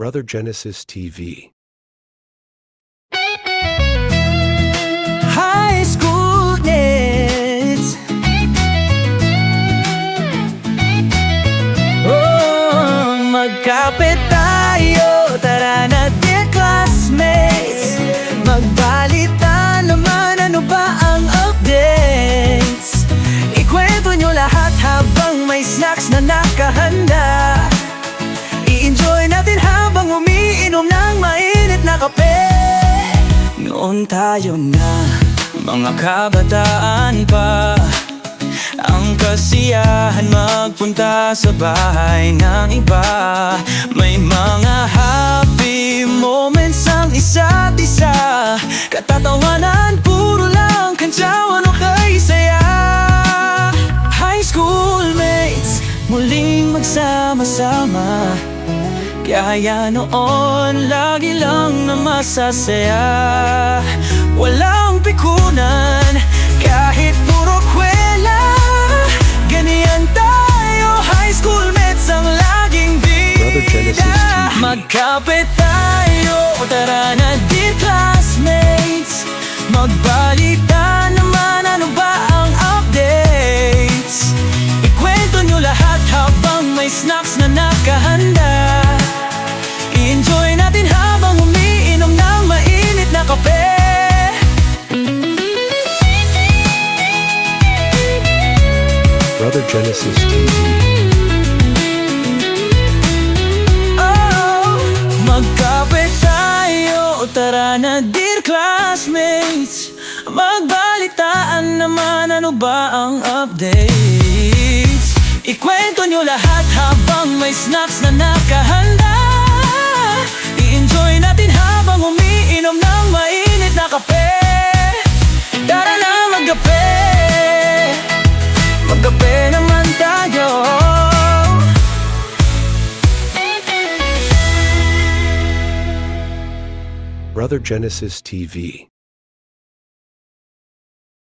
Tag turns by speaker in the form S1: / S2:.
S1: Brother Genesis TV.
S2: High School Kids. Oh, magkapit Tara na dear classmates. Magbalita naman ano ba ang updates? Ikwento lahat habang may snacks na nakahanda ng mainit na kape. Noon tayo na, mga kabataan pa. Ang kasiyahan magpunta sa bahay ng iba. May mga happy moments ang isa't isa. Katatawanan, puro lang kantsawan o kay saya. High school mates, muling magsama-sama kaya noon, lagi lang na masasaya. Walang pikunan, kahit puro kwela. Ganyan tayo, high school mates ang laging bida. Magkapit tayo, tara
S1: Brother Genesis TV.
S2: Oh, magkapit tayo, tara na dear classmates. Magbalitaan naman ano ba ang updates? Ikwento nyo lahat habang may snacks na nakahanda. I-enjoy natin habang umiinom ng mainit na kape. Tara na Magkape
S1: Brother Genesis TV.